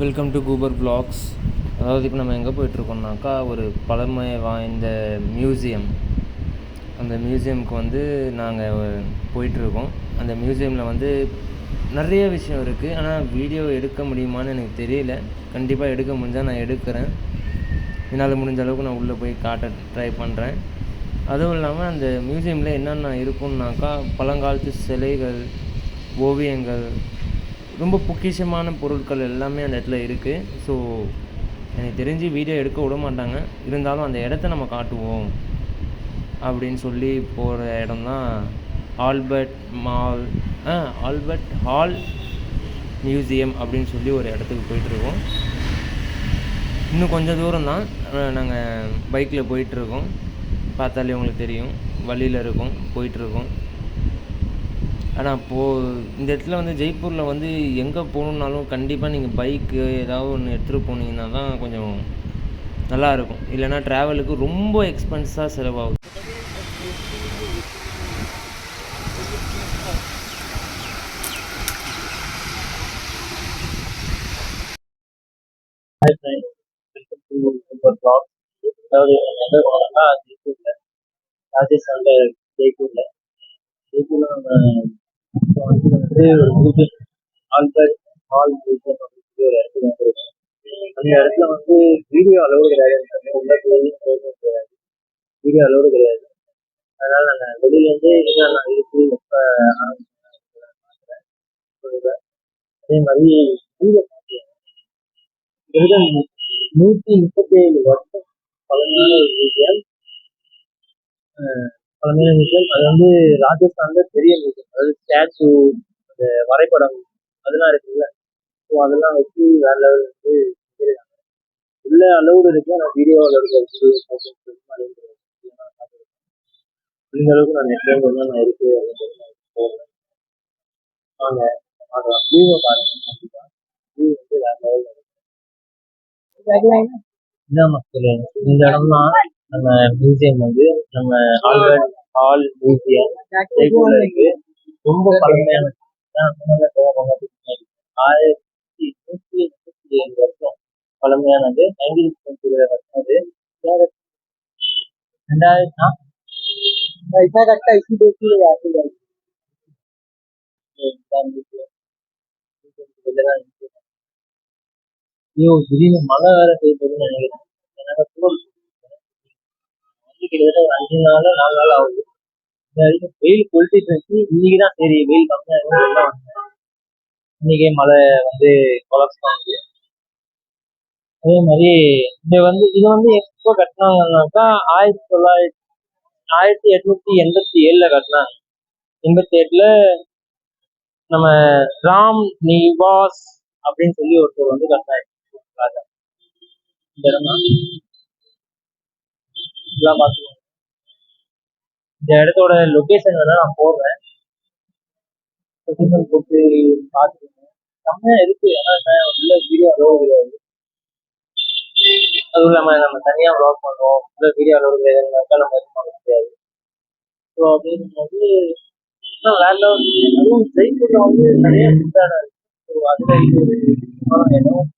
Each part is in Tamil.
வெல்கம் டு கூபர் பிளாக்ஸ் அதாவது இப்போ நம்ம எங்கே போயிட்டுருக்கோம்னாக்கா ஒரு பழமை வாய்ந்த மியூசியம் அந்த மியூசியமுக்கு வந்து நாங்கள் போயிட்டுருக்கோம். அந்த மியூசியமில் வந்து நிறைய விஷயம் இருக்குது ஆனால் வீடியோ எடுக்க முடியுமான்னு எனக்கு தெரியல. கண்டிப்பாக எடுக்க முடிஞ்சால் நான் எடுக்கிறேன். என்னால் முடிஞ்ச அளவுக்கு நான் உள்ளே போய் காட்ட ட்ரை பண்ணுறேன் அதுவும் இல்லாமல் அந்த மியூசியமில் என்னென்ன இருக்குன்னாக்கா பழங்காலத்து சிலைகள் ஓவியங்கள் ரொம்ப பொக்கிஷமான பொருட்கள் எல்லாமே அந்த இடத்துல இருக்குது ஸோ எனக்கு தெரிஞ்சு வீடியோ எடுக்க விட மாட்டாங்க. இருந்தாலும் அந்த இடத்த நம்ம காட்டுவோம். அப்படின்னு சொல்லி போகிற இடம் தான் ஆல்பர்ட் மால் ஆ ஆல்பர்ட் ஹால் மியூசியம் அப்படின்னு சொல்லி ஒரு இடத்துக்கு போயிட்டுருக்கோம் இன்னும் கொஞ்சம் தூரம் தான் நாங்கள் பைக்கில் போயிட்டுருக்கோம் பார்த்தாலே உங்களுக்கு தெரியும். வழியில் இருக்கோம் போயிட்டுருக்கோம் ஆனால் இப்போது இந்த இடத்துல வந்து ஜெய்ப்பூரில் வந்து எங்கே போகணுன்னாலும் கண்டிப்பாக நீங்கள் பைக்கு ஏதாவது ஒன்று எடுத்துகிட்டு போனீங்கன்னா தான் கொஞ்சம் நல்லா இருக்கும். இல்லைன்னா ட்ராவலுக்கு ரொம்ப எக்ஸ்பென்ஸாக செலவாகும். Hi friends welcome to super blog அதாவது நம்ம எங்கே போனோம்னா ஜெய்ப்பூரில். ராஜஸ்தான்ல ஜெய்ப்பூரில் ஜெய்ப்பூரில் நம்ம வந்து ஒரு மியூசியம் ஆல்பர்ட் ஹால் மியூசியம் அப்படின்னு ஒரு அந்த இடத்துல வந்து வீடியோ அளவு கிடையாது கிடையாது வீடியோ அளவு கிடையாது அதனால நாங்கள் வெளியிலேருந்து என்னென்ன இருக்கு எப்போ ஆரம்பிச்சேன் அதே மாதிரி நூத்தி முப்பத்தி ஏழு வருஷம் பழமையான ஒரு மியூசியம் பழமையான மியூசியம் அது வந்து ராஜஸ்தான்ல பெரிய மியூசியம் அதாவது ஸ்டாச்சு அந்த வரைபடம் அதெல்லாம் இருக்குல்ல. ஸோ அதெல்லாம் வச்சு வேற லெவல் வந்து வச்சிருக்காங்க. உள்ள அலௌடு இருக்கு. ஆனால் வீடியோ அலௌடு இருக்கு முடிஞ்ச அளவுக்கு நான் நெட்ல என்னென்ன இருக்கு அப்படின்னு சொல்லி நான் போடுறேன் வாங்க பார்க்கலாம். வியூவை பாருங்க. கண்டிப்பா. வியூ வந்து வேற லெவல் என்ன மக்களே இந்த இடம் தான் நம்ம மியூசியம் வந்து நம்ம ஆல்பர்ட் ஹால் மியூசியம் ஜெய்ப்பூர்ல இருக்கு ரொம்ப பழமையான அதான் சொன்னேன்ல இப்பதான் கொஞ்ச நேரத்துக்கு முன்னாடி. ஆயிரத்தி நூத்தி முப்பத்தி ஏழு வருஷம் பழமையானது நைன்டீன் செஞ்சுரியில கட்டினது ரெண்டாயிரத்தி ஆ? ऐसा लगता है इसी देश के लिए आते हैं ஐயோ திடீர்னு மழை வேற பெய்யுதுன்னு நினைக்கிறேன் எனக்கு தூரம் வந்து கிட்டத்தட்ட ஒரு அஞ்சு நாள் நாலு நாள் ஆகுது. வெயில் கொளுத்திட்டு இருந்துச்சு இன்னைக்கு தான் சரி வெயில் கம்மியா இருக்கு இன்னைக்கே மழை வந்து கொலாப்ஸ் ஆகுது. அதே மாதிரி இந்த வந்து இது வந்து எப்போ கட்டினாங்கன்னாக்கா ஆயிரத்தி தொள்ளாயிரத்தி ஆயிரத்தி எட்நூத்தி எண்பத்தி ஏழுல கட்டினாங்க. எண்பத்தி எட்டுல நம்ம ராம் நிவாஸ் அப்படின்னு சொல்லி ஒருத்தர் வந்து கட்டினாரு. ராஜா. இந்த தான் இதெல்லாம் பார்த்துக்கோங்க இந்த இடத்தோட லொகேஷன் வேணா நான் போடுறேன். லொகேஷன் போட்டு பார்த்துக்கோங்க செம்மையா இருக்கு. ஆனா உள்ள வீடியோ அளவு கிடையாது. அதுவும் இல்லாம நம்ம தனியா வ்ளாக் பண்ணுவோம். உள்ள வீடியோ அளவு கிடையாதுனாக்கா நம்ம எதுவும் பண்ண முடியாது. ஸோ அப்படிங்கும்போது இன்னும் வேற level. அதுவும் ஜெய்ப்பூர்ல வந்து நிறைய ஃபுட்டான ஸோ அதுல இது ஒரு முக்கியமான இடம்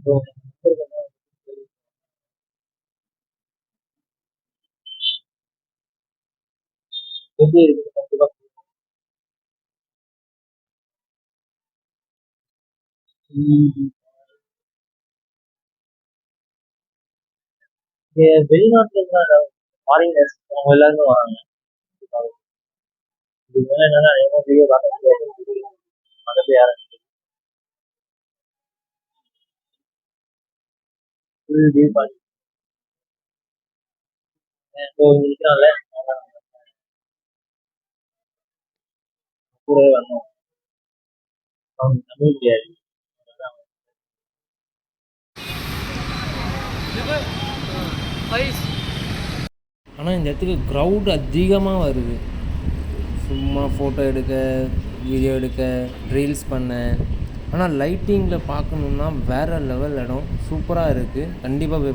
ஸோ எப்படி இருக்குது கண்டிப்பா உம் இங்க வெளிநாட்டுல இருந்தா ஃபாரினர்ஸ் அவங்க எல்லாருமே வராங்க இதுக்கு மேல என்னன்னா என்ன வீடியோ பார்க்க முடியாது பக்கத்துல யாரும் ஃபுல் வியூ பார்த்து இப்போ இருக்கிறான்ல கூடவே வரணும் அவங்க தமிழ் முடியாது ஆனால் இந்த இடத்துக்கு க்ரௌட் அதிகமாக வருது. சும்மா ஃபோட்டோ எடுக்க வீடியோ எடுக்க ரீல்ஸ் பண்ண. ஆனால் லைட்டிங்கில் பார்க்கணுன்னா வேறு லெவல் இடம். சூப்பராக இருக்குது கண்டிப்பாக போய் பா